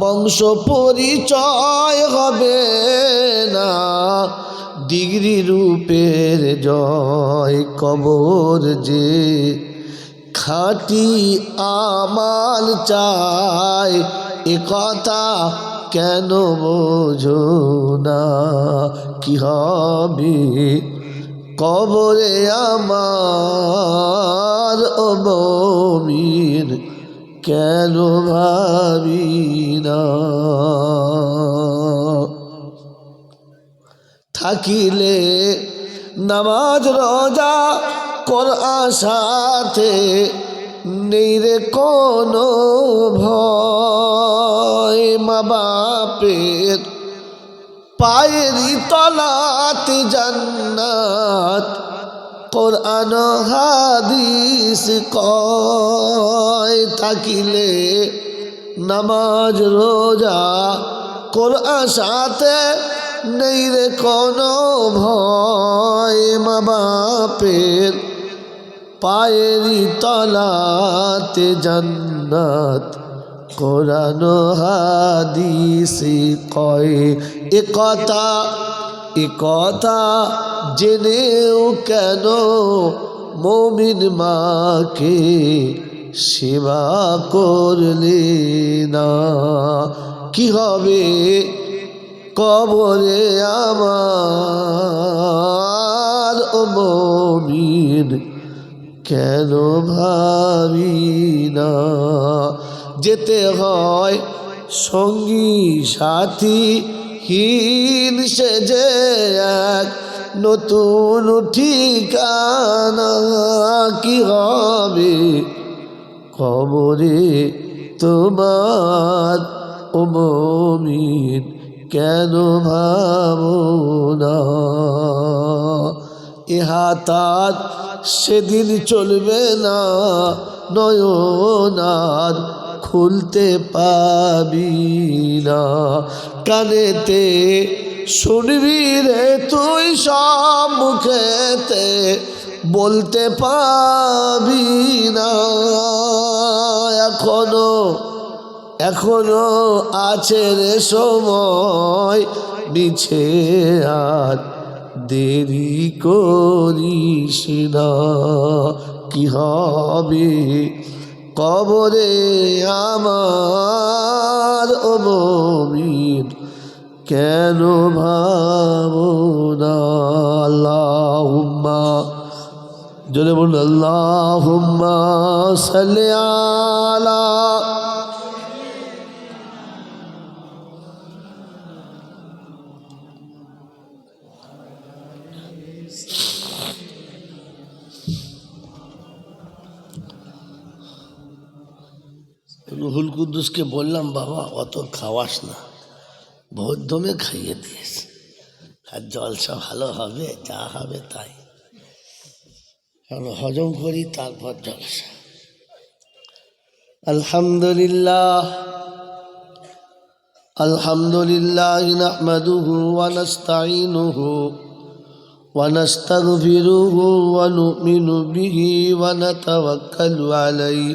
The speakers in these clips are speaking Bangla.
বংশ পরিচয় হবে না। ডিগ্রি রূপের জয় কবর যে খাটি আমাল চায়, এ কথা কেন বোঝো না? কি হবে? কবরে আমার অবমির কেন ভাবি না? থাকিলে নামাজ, রোজা কোরআন সাথে নেই রে কোনো ভয়। মা বাপের পায়েরই তলাত জান্নাত কোরআন হাদিস কয় থাকিলে নামাজ, রোজা কোরআন সাথে নেই রে কোনো ভয়। মা বাপের পায়েরই তলাতে জান্নাত, কোরআন হাদিসে কয়। এ কথা এ কথা জেনেও কেন মমিন মাকে সেবা করলে না? কি হবে কবরে আমার? মমিন, কেন ভাবি না? যেতে হয় সঙ্গী সাথী হীন সে যে এক নতুন ঠিকানা কি হবে? কবরে তোমার ও মমিন কেন ভাবো না? ইহা তার সেদিন চলবে না নয়নার খুলতে পাবি না। কানেতে শুনবি রে তুই সব মুখেতে, বলতে পাবি না। এখনও এখনও আছে রে সময়, মিছে আর দেরি করিস না। কি হবে কবরে আমার অবমির কেন ভাবো না? আল্লাহুম্মা জোরে বলুন আল্লাহুম্মা সাল্লি আলা রুহুল কুদ্দুসকে বললাম, বাবা, অত খাওয়াস না। বৌদ্ধমে খাইয়ে দিয়েছে আর জলসা ভালো হবে, যা হবে তাই। হজম করি, তারপর জলসা। আলহামদুলিল্লাহ। আলহামদুলিল্লাহ নাহমাদুহু ওয়া নাস্তাইনুহু ওয়া নাস্তাগফিরুহু ওয়া নুমিনু বিহি ওয়া আলাইহি।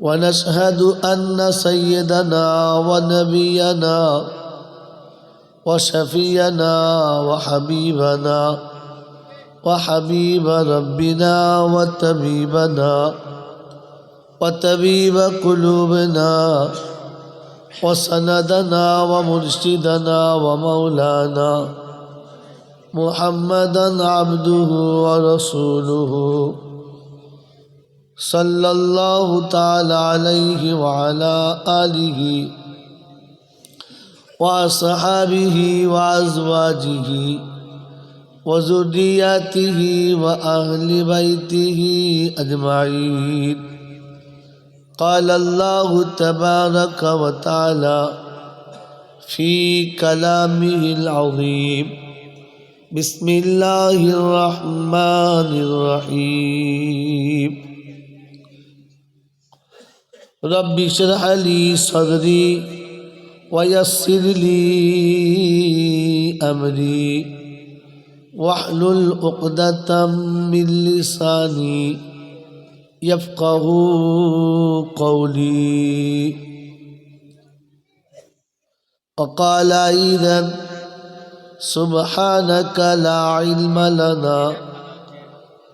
ونشهد أن سيدنا ونبينا وشفينا وحبيبنا وحبيب ربنا وطبيبنا وطبيب قلوبنا وسندنا ومرشدنا ومولانا محمدا عبده ورسوله. صلى الله تعالى عليه وعلى آله وأصحابه وأزواجه وذرياته وأهل بيته أجمعين. قال الله تبارك وتعالى في كلامه العظيم بسم الله الرحمن الرحيم. رب اشرح لي صدري ويسر لي أمري واحلل عقدة من لساني يفقه قولي. وقال أيضا سبحانك لا علم لنا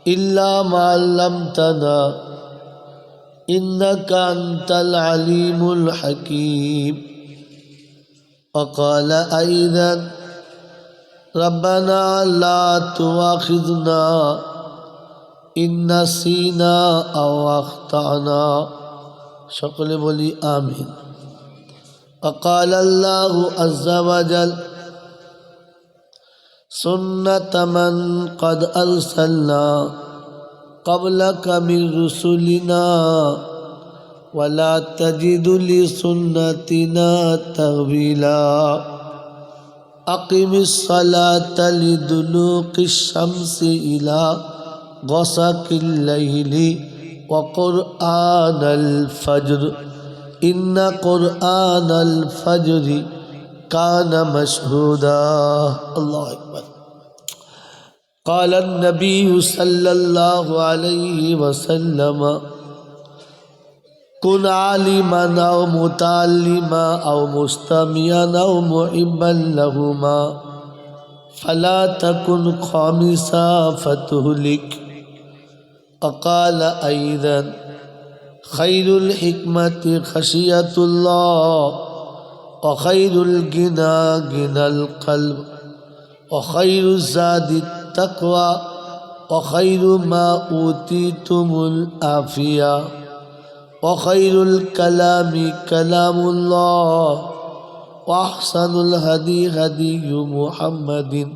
إلا ما علمتنا إنك أنت العليم الحكيم وقال أيضا ربنا لا تواخذنا إن نسينا أو أخطأنا شكل بولي آمين وقال الله عز وجل سنة من قد أرسلنا قبلك من رسلنا ولا تجد لسنتنا تغويلا أقم الصلاة لدلوق الشمس إلى غسق الليل وقرآن الفجر إن قرآن الفجر كان مشهودا الله أكبر قال النبي صلى الله عليه وسلم كن عالما أو متعلما أو مستمعا أو محبا لهما فلا تكن خامسا فتهلك. وقال أيضا خير الحكمة خشية الله وخير الغنى غنى القلب وخير الزاد التقوى وخير ما أوتيتم العافية وخير الكلام كلام الله وأحسن الهدي هدي محمد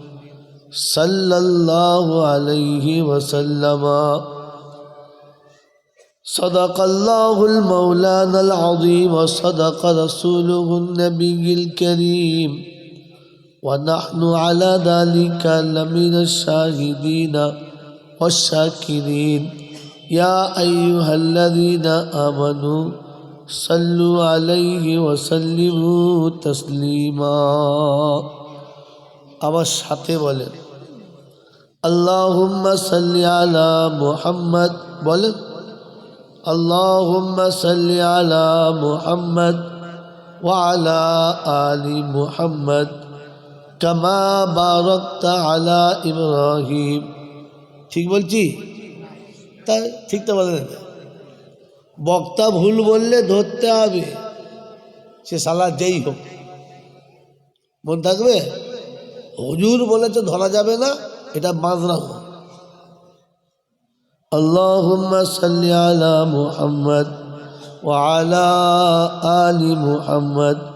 صلى الله عليه وسلم. صدق الله المولانا العظيم وصدق رسوله النبي الكريم. ونحن على ذلك لمن الشاهدين والشاكرين يا أيها الذين آمنوا صلوا عليه وسلموا تسليما আমার সাথে বলেন আল্লাহুম্মা সাল্লি আলা মুহাম্মদ বলেন اللهم صل على محمد وعلى آل محمد কামা বারকতা আলা ইব্রাহিম। ঠিক বলছি? তা ঠিক তো বলে বক্তা ভুল বললে ধরতে হবে। সে সালা যেই হোক। মন থাকবে? হজুর বলে তো ধরা যাবে না, এটা বাঁধরা হোক। আল্লাহুম্মা সাল্লি আলা মুহাম্মদ ওয়া আলা আলি মুহাম্মদ।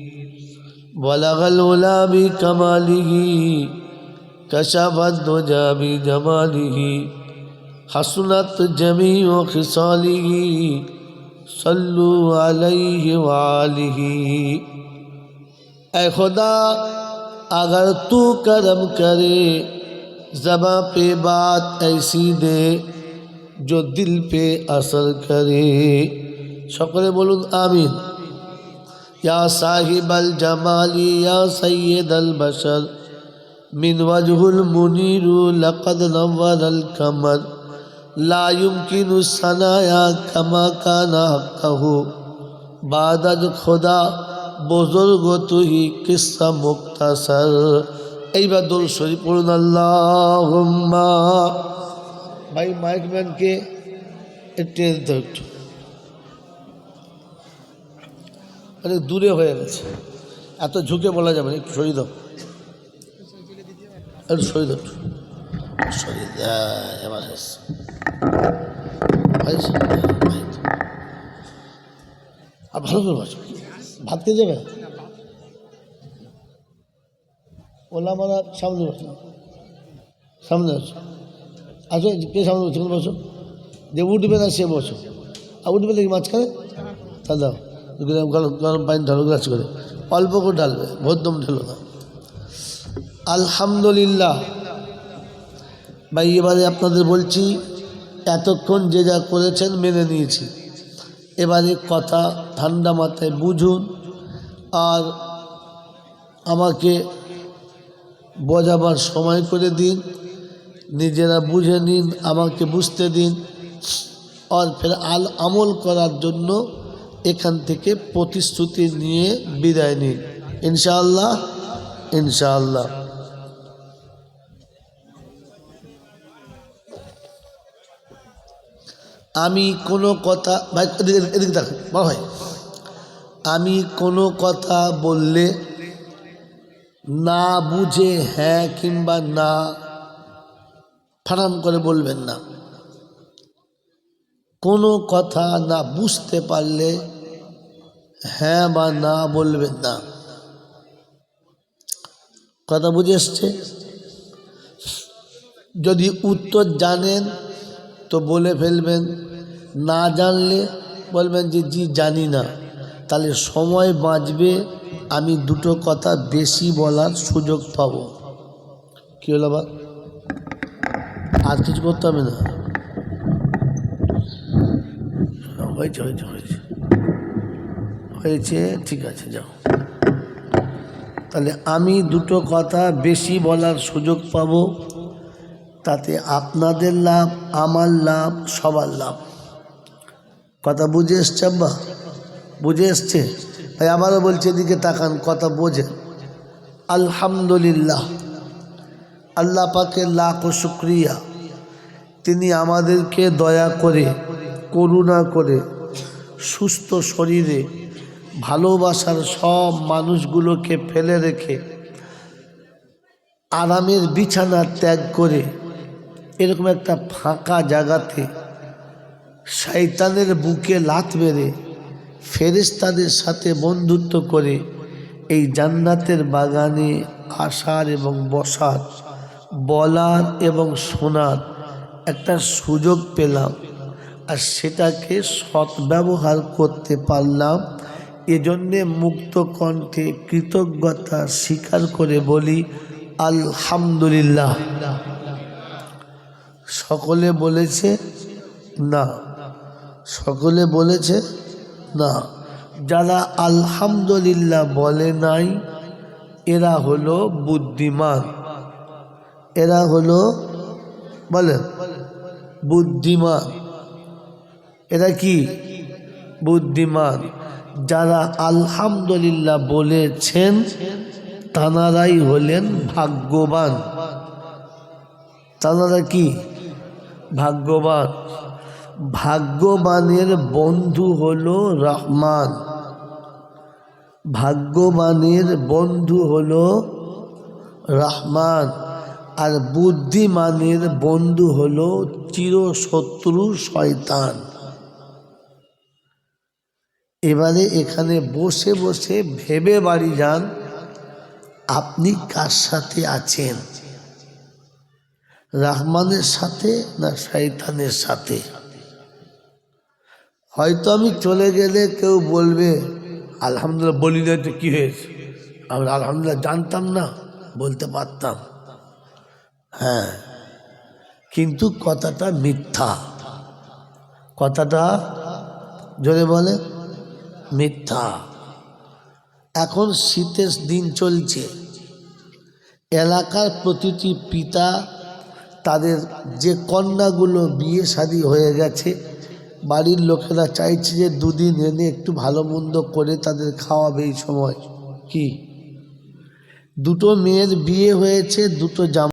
بلغ الولا کشاب جامی جمالی حسنت حسنت جميع ہی صلو علیہ وآلہ۔ اے خدا، اگر تو کرم کرے، زباں پہ بات ایسی دے جو دل پہ اثر کرے۔ شکر بولن آمین۔ ইয়া সাহিব আল জামালি ইয়া সৈয়দ আল বশর মিন ওয়াজহুল মুনিরু লাকাদ নওয়ার আল কামার লা ইউমকিনু সানায়া কামা কানা হাক্কাহু বাদ আজ খোদা বুজুর্গ তুহি কিসা মুক্তাসর এইবার দোল শরীফ পড়ুন আল্লাহুম্মা ভাই মাইক ম্যানকে একটু একটু অনেক দূরে হয়ে গেছে। এত ঝুঁকে বলা যাবে একটু দাও। একটু একটু। সরিয়ে দাও। এবার? আর ভালো করে বসো ভাত খেয়ে যাবে? ওলা মারা সামনে বসো সামনে বসো আসো, কে সামনে বসো বসো। যে উঠবে না, সে বসো। আর উঠবে নাকি মাঝখানে? তা দাও। গরম পানি ঢালো গ্লাস করে। অল্প করে ঢালবে ভদ্রম ঢেলো না। আলহামদুলিল্লাহ। ভাই, এবারে আপনাদের বলছি, এতক্ষণ যে যা করেছেন মেনে নিয়েছি। এবারে কথা ঠান্ডা মাথায় বুঝুন, আর আমাকে বোঝাবার সময় করে দিন, নিজেরা বুঝে নিন, আমাকে বুঝতে দিন, আর ফের আল আমল করার জন্য এখান থেকে প্রতিশ্রুতি নিয়ে বিদায় নিন। ইনশাআল্লাহ ইনশাআল্লাহ। আমি কোনো কথা, ভাই, এদিকে দেখো বড় ভাই। আমি কোনো কথা বললে না বুঝে হ্যাঁ কিংবা না ফারাম করে বলবেন না। কোনো কথা না বুঝতে পারলে হ্যাঁ বা না বলবেন না। কথা বুঝে এসছে? যদি উত্তর জানেন, তো বলে ফেলবেন। না জানলে বলবেন যে, জি, জানি না। তাহলে সময় বাঁচবে, আমি দুটো কথা বেশি বলার সুযোগ পাব। কী হলো বা? আর কিছু করতে হবে না? হয়েছে হয়েছে হয়েছে। হয়েছে, ঠিক আছে, যাও। তাহলে আমি দুটো কথা বেশি বলার সুযোগ পাবো, তাতে আপনাদের লাভ, আমার লাভ, সবার লাভ। কথা বুঝে এসছে আব্বা? বুঝে এসছে? তাই আবারও বলছে এদিকে তাকান, কথা বোঝে। আলহামদুলিল্লাহ। আল্লাহ পাকে লাখ শুক্রিয়া। তিনি আমাদেরকে দয়া করে, করুণা করে, সুস্থ শরীরে ভালোবাসার সব মানুষগুলোকে ফেলে রেখে আরামের বিছানা ত্যাগ করে এরকম একটা ফাঁকা জায়গাতে শয়তানের বুকে লাত মেরে ফেরেশতাদের সাথে বন্ধুত্ব করে এই জান্নাতের বাগানে আসার এবং বসার, বলার এবং শোনার একটা সুযোগ পেলাম। আর সেটাকে সদ্ব্যবহার করতে পারলাম এজন্যে মুক্ত কণ্ঠে কৃতজ্ঞতা স্বীকার করে বলি, আলহামদুলিল্লাহ। সকলে বলেছে না। সকলে বলেছে না। যারা আলহামদুলিল্লাহ বলে নাই, এরা হলো বুদ্ধিমান। এরা হলো বলেন, বুদ্ধিমান। এরা কি? বুদ্ধিমান। যারা আলহামদুলিল্লাহ বলেছেন তানারাই হলেন ভাগ্যবান। তানারা কি? ভাগ্যবান। ভাগ্যবানের বন্ধু হল রহমান। ভাগ্যবানের বন্ধু হল রহমান। আর বুদ্ধিমানের বন্ধু হল চিরশত্রু শয়তান। এবারে এখানে বসে বসে ভেবে বাড়ি যান, আপনি কার সাথে আছেন? রহমানের সাথে না শয়তানের সাথে? হয়তো আমি চলে গেলে কেউ বলবে, আলহামদুলিল্লাহ, বলি না তো কী হয়েছে। আমরা আলহামদুলিল্লাহ জানতাম না, বলতে পারতাম। হ্যাঁ কিন্তু কথাটা মিথ্যা। কথাটা জোরে বলে মিথ্যা। এখন শীতের দিন চলছে। এলাকার প্রতিটি পিতা, তাদের যে কন্যাগুলো বিয়ে শাদী হয়ে গেছে, বাড়ির লোকেরা চাইছে যে দুদিন এনে একটু ভালো মন্দ করে তাদের খাওয়াবে এই সময়। কি? দুটো মেয়ের বিয়ে হয়েছে, দুটো জামা